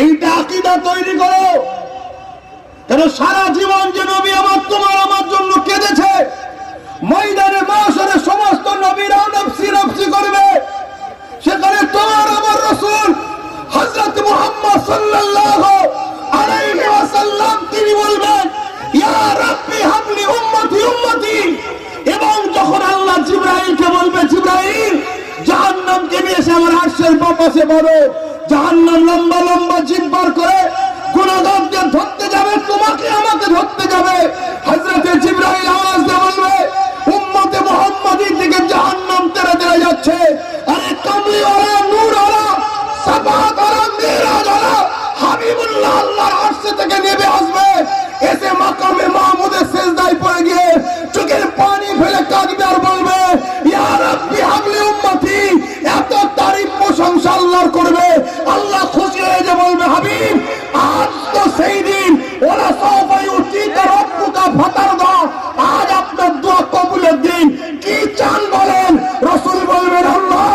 এইটা আকিদা তৈরি করো। কেন সারা জীবন যে নবী আমার তোমার আমার জন্য কেঁদেছে, ময়দানে মাসরে সমস্ত নবীরাও নফসি নফসি করবে। সেখানে তোমার আমার রসুল হযরত মুহাম্মদ সাল্লাল্লাহু আলাইহি ওয়াসাল্লাম, তিনি বলবেন, ইয়া রাব্বি হাবলি উম্মতি উম্মতি। এবং যখন আল্লাহ জিবরাইলকে বলবে, জিবরাইল, জাহান্নামকে নিয়ে এসে আমার আরশের বাপাসে বলো জাহান্নাম লম্বা লম্বা জিব্বার করে আল্লাহর করবে। আল্লাহ খুশি হয়ে যে বলবে, হাবিব, আজ তো সেই দিন ওরা সবাই উচিত রব্বুকা ফাতার দাও আজ আপনার দোয়া কবুলের দিন কি চান বলেন রসুল বলবেন আল্লাহ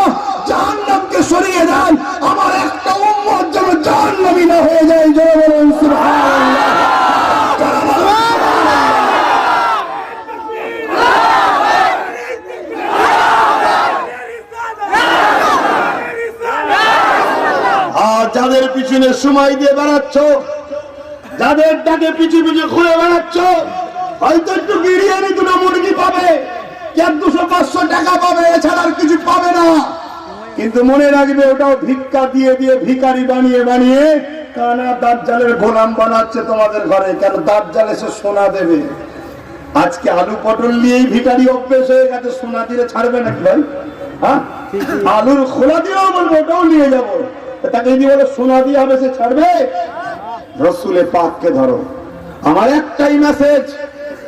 জাহান্নামকে সরিয়ে দেন আমার একটা উম্মত যেন জাহান্নামী না হয়ে যায় জয় বলেন সুবহানাল্লাহ আর যাদের পিছনে সময় দিয়ে বেড়াচ্ছ যাদের ডাকে পিছু পিছু ঘুরে বেড়াচ্ছ হয়তো একটু বিরিয়ানি দুটো মুরগি পাবে এক দুশো পাঁচশো টাকা পাবে এছাড়া আর কিছু পাবে না। কিন্তু মনে রাখবে ওটাও ভিক্ষা দিয়ে দিয়ে ভিখারি বানিয়ে বানিয়ে কানা দাজ্জালের গোলাম বানাচ্ছে তোমাদের ঘরে কেন দাজ্জাল এসে সোনা দেবে? আজকে আলু পটল নিয়েই ভিখারি অভ্যেস হয়ে গেছে সোনা দিলে ছাড়বে নাকি ভাই? হ্যাঁ? আলুর খোলা দিয়েও বলব ওটাও নিয়ে যাব। তাকে যদি বলে, সোনা দিয়ে হবে, সে ছাড়বে? রসুলে পাককে ধরো। আমার একটাই মেসেজ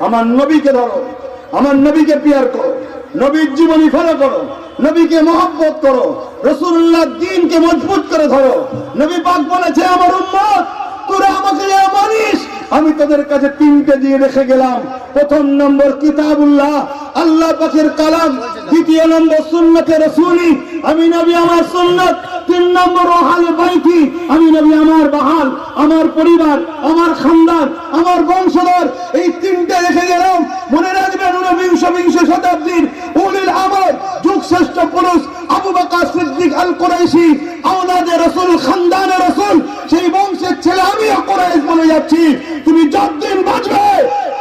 আমার নবীকে ধরো। আমার নবীকে পিয়ার করো। নবীর জীবনী ফলো করো। নবীকে মহব্বত করো। রসুল্লাহ দিনকে মজবুত করে ধরো। নবী পাক বলেছে, আমার উম্মত, তোরা আমাকে মানিস, আমি তোদের কাছে তিনটে দিয়ে রেখে গেলাম। প্রথম নম্বর কিতাবুল্লাহ, আল্লাহ পাকের কালাম। দ্বিতীয় নম্বর সুন্নতে রসুলি। আমি নবী, আমার সুন্নত। তিন নম্বর ওহাল বাইতি আমি নবী, আমার বাহাল, আমার পরিবার, আমার খানদান, আমার বংশধর, এই তিনটে রেখে গেলাম। মনে রাখবেন ঊনবিংশ বিংশ শতাব্দীর উলিল আমর যুগ শ্রেষ্ঠ পুরুষ, আবু বকর সিদ্দিক আল কুরাইশি আওলাদে রসুল, খানদানে রসুল, সেই বংশের ছেলে আমিও কুরাইশ বলে যাচ্ছি। তুমি যতদিন বাঁচবে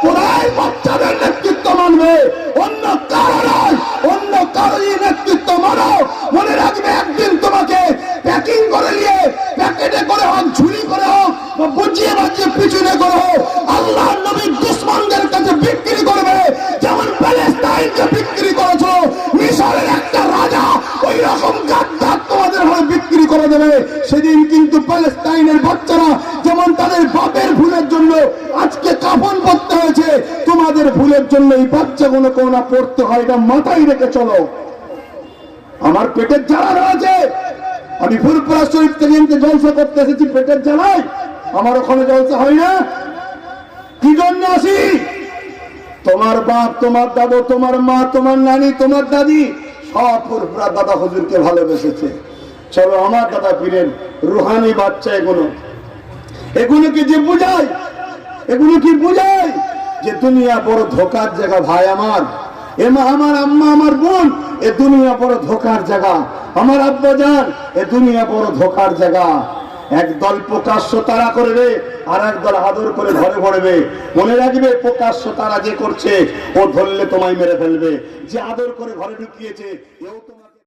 কোরআন বুঝিয়ে বাজিয়ে পিছনে করে আল্লাহ নবীর দুশ্মনদের কাছে বিক্রি করবে। যেমন প্যালেস্তাইনকে বিক্রি করেছ মিশরের একটা রাজা ওই রকম গাদ্দার তোমাদের হয়ে বিক্রি করে দেবে। সেদিন কিন্তু প্যালেস্তাইনের বাচ্চারা যেমন তাদের বাপের ভুলের জন্য আজকে কাফন করতে হয়েছে, তোমাদের ভুলের জন্য এই বাচ্চাগুলো কোনো না পড়তে হয়, এটা মাথায় রেখে চলো। আমার পেটের জ্বালা রয়েছে। আমি ফুলপুরা শরীফ থেকে জলসা করতে এসেছি, পেটের জ্বালায়। আমার ওখানে জলসা হয় না? কি জন্য আসি? তোমার বাপ, তোমার দাদু, তোমার মা, তোমার নানি, তোমার দাদি, সব দাদা হুজুরকে ভালোবেসেছে। চলো, আমার দাদা পীরের রুহানি বাচ্চা এগুলো। এগুলো কি যে বুঝায় এগুলো কি বুঝায় যে দুনিয়া বড় ধোকার জায়গা ভাই আমার। এমা আমার আম্মা, আমার বোন, এ দুনিয়া বড় ধোকার জায়গা। আমার আব্বা জান, এ দুনিয়া বড় ধোকার জায়গা। একদল প্রকাশ্য তারা করবে আর একদল আদর করে ঘরে ভরবে। মনে রাখবে, প্রকাশ্য তারা যে করছে, ও ধরলে তোমায় মেরে ফেলবে। যে আদর করে ঘরে ঢুকিয়েছে, এও তোমার